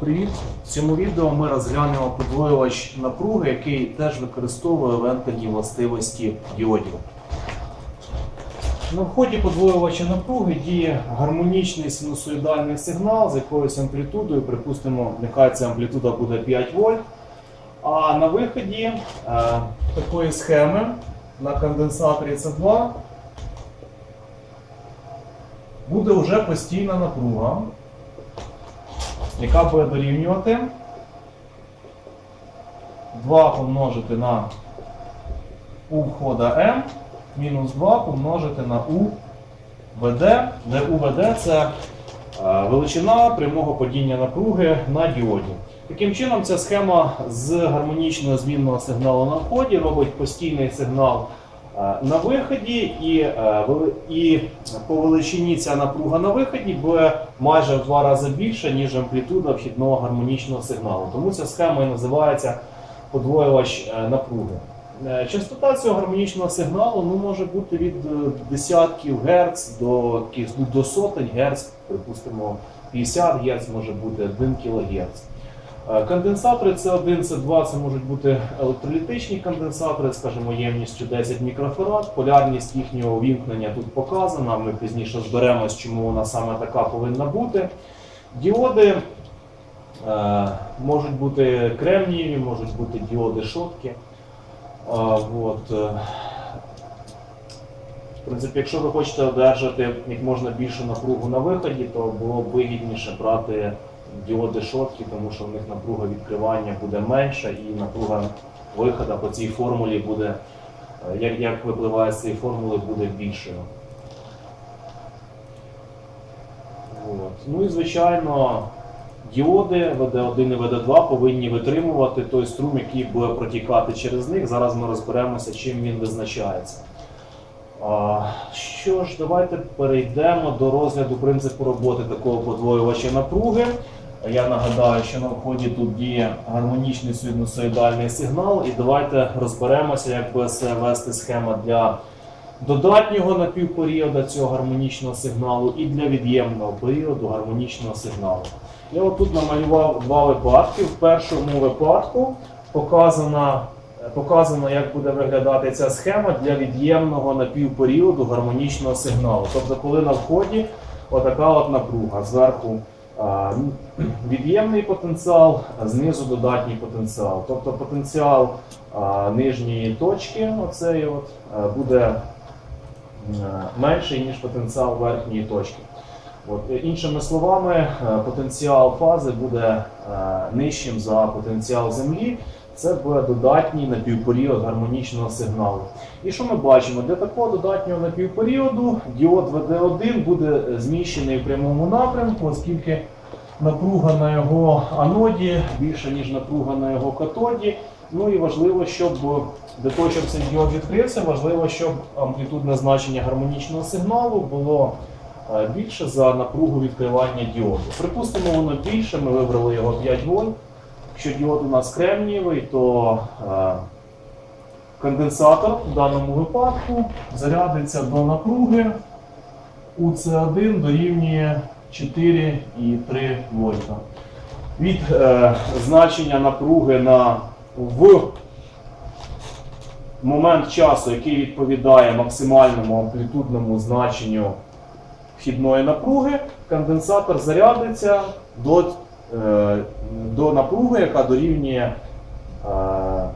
Привіт! В цьому відео ми розглянемо подвоювач напруги, який теж використовує вентильні властивості діодів. На вході подвоювача напруги діє гармонічний синусоїдальний сигнал з якоюсь амплітудою. Припустимо, нехай ця амплітуда буде 5 вольт. А на виході е, такої схеми на конденсаторі С2 буде вже постійна напруга яка буде дорівнювати 2 помножити на у входа m мінус 2 помножити на у ВД, де УВД це е, величина прямого падіння напруги на діоді. Таким чином, ця схема з гармонічного змінного сигналу на вході робить постійний сигнал на виході, і, е, і по величині ця напруга на виході буде майже в два рази більша, ніж амплітуда вхідного гармонічного сигналу. Тому ця схема і називається подвоювач е, напруги. Е, Частота цього гармонічного сигналу ну, може бути від е, десятків Гц до, ну, до сотень Гц, припустимо, 50 Гц може бути 1 кГц. Е, Конденсатори С1, С2 це можуть бути електролітичні конденсатори, скажімо, ємністю 10 мікрофарад. Полярність їхнього увімкнення тут показана. Ми пізніше зберемось, чому вона саме така повинна бути. Діоди е, можуть бути кремнієві, можуть бути діоди шотки. Е, от, е, в принципі, якщо ви хочете одержати як можна більшу напругу на виході, то було б вигідніше брати діоди шотки, тому що в них напруга відкривання буде менша і напруга виходу по цій формулі буде, е, як, як випливає з цієї формули, буде більшою. От. Ну і звичайно, діоди ВД1 і ВД2 повинні витримувати той струм, який буде протікати через них. Зараз ми розберемося, чим він визначається. Що ж, давайте перейдемо до розгляду принципу роботи такого подвоювача напруги. Я нагадаю, що на вході тут діє гармонічний синусоїдальний сигнал, і давайте розберемося, як буде вести схема для додатнього напівперіоду цього гармонічного сигналу і для від'ємного періоду гармонічного сигналу. Я отут намалював два випадки. В першому випадку показано, показано, як буде виглядати ця схема для від'ємного напівперіоду гармонічного сигналу. Тобто, коли на вході отака от напруга зверху. Від'ємний потенціал, знизу додатній потенціал. Тобто потенціал нижньої точки, оцей от, буде менший, ніж потенціал верхньої точки. От, е, іншими словами, е, потенціал фази буде е, нижчим за потенціал Землі. Це буде додатній напівперіод гармонічного сигналу. І що ми бачимо? Для такого додатнього напівперіоду діод ВД1 буде зміщений в прямому напрямку, оскільки напруга на його аноді більша, ніж напруга на його катоді. Ну і важливо, щоб для того, щоб цей діод відкрився, важливо, щоб амплітудне значення гармонічного сигналу було е, більше за напругу відкривання діоду. Припустимо, воно більше, ми вибрали його 5 вольт. Якщо діод у нас кремнієвий, то е, конденсатор в даному випадку зарядиться до напруги УЦ1 дорівнює 4,3 вольта. Від е, значення напруги на в момент часу, який відповідає максимальному амплітудному значенню вхідної напруги, конденсатор зарядиться до, до напруги, яка дорівнює, е,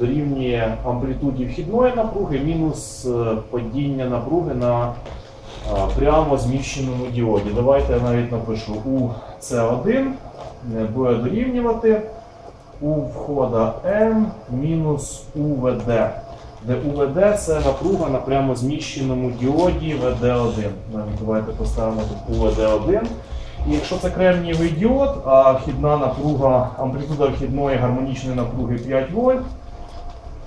дорівнює амплітуді вхідної напруги мінус е, падіння напруги на е, прямо зміщеному діоді. Давайте я навіть напишу у С1 буде дорівнювати у входа М мінус УВД, де УВД це напруга на прямо зміщеному діоді ВД1. Давайте поставимо тут УВД1. І якщо це кремнієвий діод, а вхідна напруга, амплітуда вхідної гармонічної напруги 5 вольт,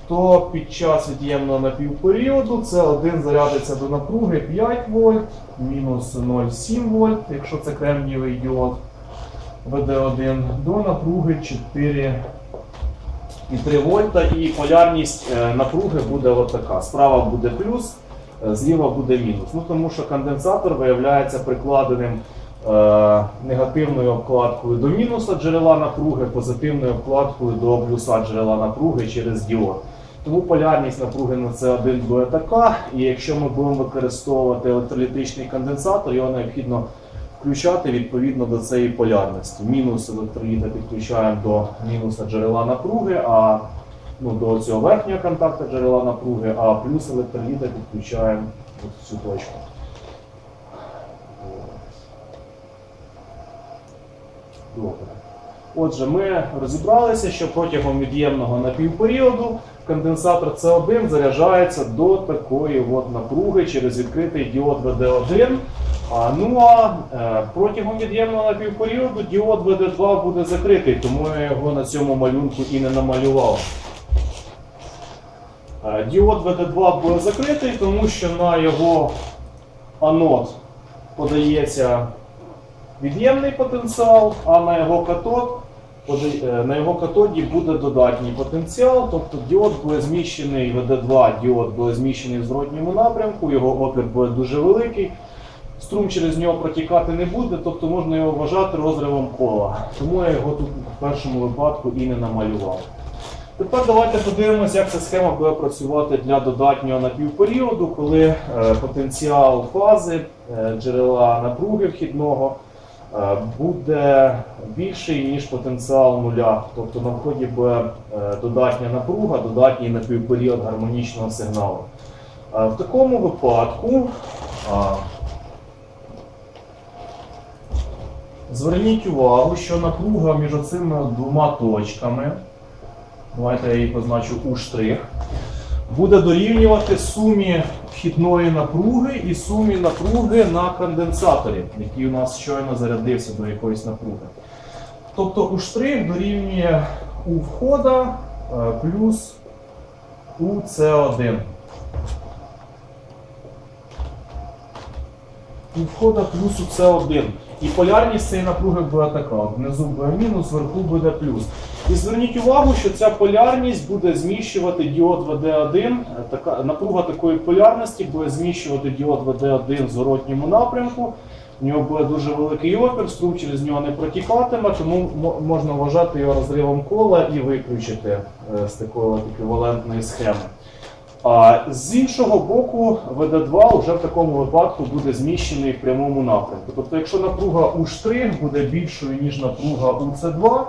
то під час від'ємного напівперіоду С1 зарядиться до напруги 5 вольт, мінус 0,7 вольт, якщо це кремнієвий діод. ВД1 до напруги 4,3 вольта і полярність е, напруги буде от така. Справа буде плюс, е, зліва буде мінус. Ну, тому що конденсатор виявляється прикладеним негативною обкладкою до мінуса джерела напруги, позитивною обкладкою до плюса джерела напруги через діод. Тому полярність напруги на С1 буде така, і якщо ми будемо використовувати електролітичний конденсатор, його необхідно включати відповідно до цієї полярності. Мінус електроліта підключаємо до мінуса джерела напруги, а ну, до цього верхнього контакту джерела напруги, а плюс електроліта підключаємо в цю точку. Отже, ми розібралися, що протягом від'ємного напівперіоду конденсатор С1 заряджається до такої от напруги через відкритий діод ВД1. А, ну а е, протягом від'ємного напівперіоду діод ВД2 буде закритий, тому я його на цьому малюнку і не намалював. Е, Діод ВД2 буде закритий, тому що на його анод подається від'ємний потенціал, а на його катод е, на його катоді буде додатній потенціал, тобто діод буде зміщений, ВД2 діод буде зміщений в зворотньому напрямку, його опір буде дуже великий. Струм через нього протікати не буде, тобто можна його вважати розривом кола. Тому я його тут в першому випадку і не намалював. Тепер давайте подивимося, як ця схема буде працювати для додатнього напівперіоду, коли е, потенціал фази е, джерела напруги вхідного буде більший, ніж потенціал нуля. Тобто на вході буде е, додатня напруга, додатній напівперіод гармонічного сигналу. Е, В такому випадку зверніть увагу, що напруга між цими двома точками, давайте я її позначу у штрих, буде дорівнювати сумі вхідної напруги і сумі напруги на конденсаторі, який у нас щойно зарядився до якоїсь напруги. Тобто у штрих дорівнює у входа е, плюс у С1. У входа плюс у С1. І полярність цієї напруги буде така. Внизу буде мінус, вверху буде плюс. І зверніть увагу, що ця полярність буде зміщувати діод ВД1. Е, Така, напруга такої полярності буде зміщувати діод ВД1 в зворотньому напрямку. У нього буде дуже великий опір, струм через нього не протікатиме, тому можна вважати його розривом кола і виключити е, з такої еквівалентної схеми. А з іншого боку, ВД2 вже в такому випадку буде зміщений в прямому напрямку. Тобто, якщо напруга у буде більшою, ніж напруга у С2,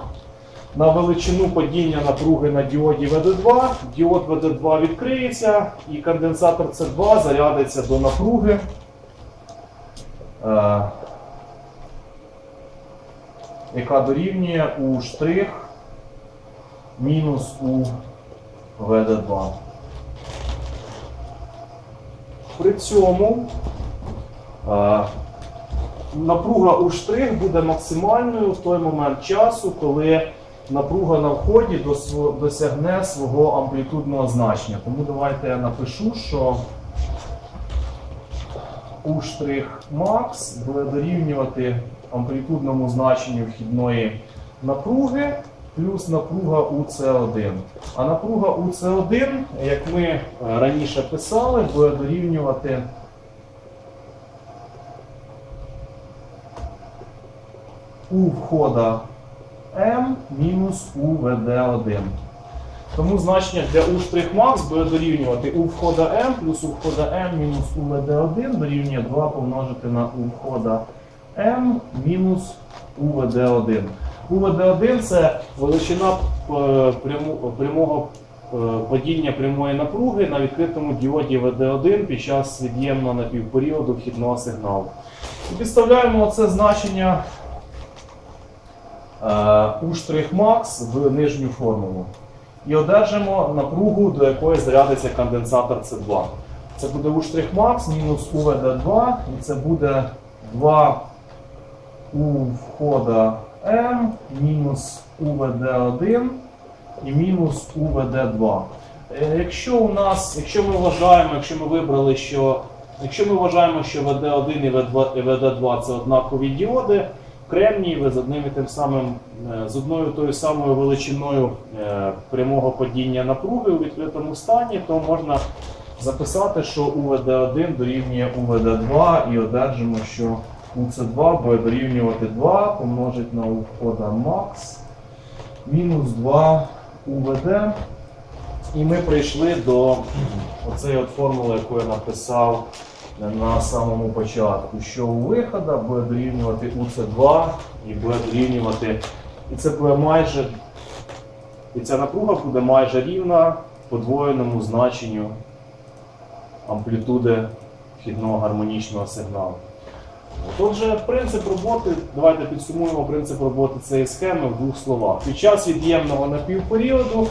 на величину падіння напруги на діоді ВД2, діод ВД2 відкриється і конденсатор С2 зарядиться до напруги. е, яка дорівнює у штрих мінус у ВД2. При цьому е, напруга у штрих буде максимальною в той момент часу, коли напруга на вході досягне свого амплітудного значення. Тому давайте я напишу, що у штрих макс буде дорівнювати амплітудному значенню вхідної напруги плюс напруга УЦ1. А напруга УЦ1, як ми е, раніше писали, буде дорівнювати. У входа М мінус УВД1. Тому значення для U'Max буде дорівнювати У входа М плюс У входа М мінус УВД1 дорівнює 2 помножити на У входа М мінус УВД1. Кума Д1 це величина е, прямого е, падіння прямої напруги на відкритому діоді ВД1 під час від'ємного напівперіоду вхідного сигналу. І Підставляємо це значення е, U' в нижню формулу. І одержимо напругу, до якої зарядиться конденсатор С2. Це буде U' мінус УВД2, і це буде 2 у входа М мінус УВД1 і мінус УВД2. Е, Якщо у нас, якщо ми вважаємо, якщо ми вибрали, що якщо ми вважаємо, що ВД1 і ВД2 це однакові діоди, кремнієві з одним і тим самим, е, з одною тою самою величиною е, прямого падіння напруги у відкритому стані, то можна записати, що УВД1 дорівнює УВД2 і одержимо, що УЦ2 буде дорівнювати 2 помножить на у входа макс мінус 2 УВД. І ми прийшли до оцеї от формули, яку я написав на самому початку, що у виходу буде дорівнювати УЦ2 і буде дорівнювати. І це буде майже. І ця напруга буде майже рівна подвоєному значенню амплітуди вхідного гармонічного сигналу. Отже, принцип роботи, давайте підсумуємо принцип роботи цієї схеми в двох словах. Під час від'ємного напівперіоду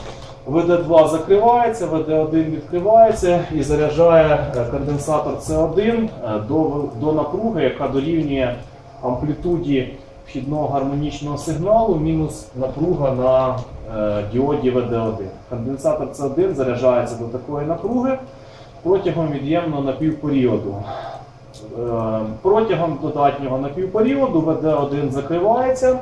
ВД2 закривається, ВД1 відкривається і заряджає е, конденсатор С1 е, до, до напруги, яка дорівнює амплітуді вхідного гармонічного сигналу мінус напруга на е, діоді ВД1. Конденсатор С1 заряджається до такої напруги протягом від'ємного напівперіоду. Е, Протягом додатнього напівперіоду ВД1 закривається,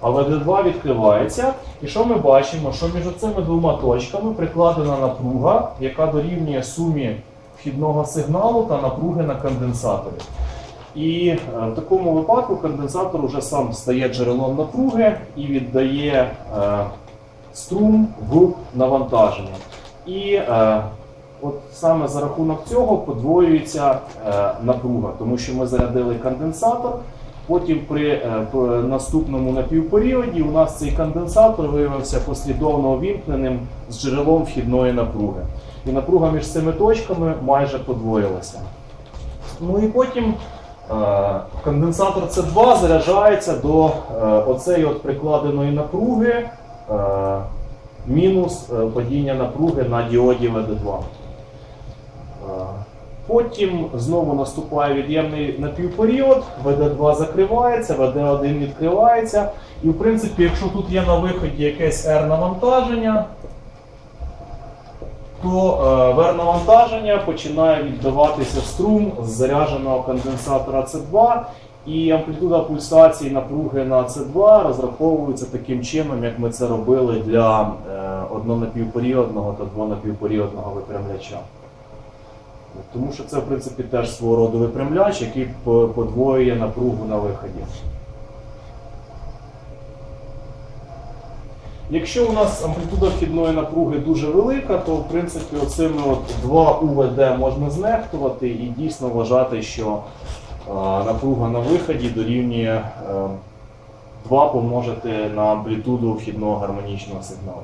а ВД2 відкривається. І що ми бачимо? Що між цими двома точками прикладена напруга, яка дорівнює сумі вхідного сигналу та напруги на конденсаторі. І е, в такому випадку конденсатор вже сам стає джерелом напруги і віддає е, струм в навантаження. І е, от саме за рахунок цього подвоюється е, напруга, тому що ми зарядили конденсатор. Потім при е, наступному напівперіоді у нас цей конденсатор виявився послідовно увімкненим з джерелом вхідної напруги. І напруга між цими точками майже подвоїлася. Ну і потім е, конденсатор С2 заряджається до оцеї от прикладеної напруги мінус падіння напруги на діоді ВД2. Е, Потім знову наступає від'ємний напівперіод, ВД2 закривається, ВД1 відкривається. І в принципі, якщо тут є на виході якесь R навантаження, то е, в R навантаження починає віддаватися струм з зарядженого конденсатора С2, і амплітуда пульсації напруги на С2 розраховується таким чином, як ми це робили для е, однонапівперіодного та двонапівперіодного випрямляча. Тому що це, в принципі, теж свого роду випрямляч, який подвоює напругу на виході. Якщо у нас амплітуда вхідної напруги дуже велика, то в принципі оцими от 2 УВД можна знехтувати і дійсно вважати, що е, напруга на виході дорівнює е, 2 помножити на амплітуду вхідного гармонічного сигналу.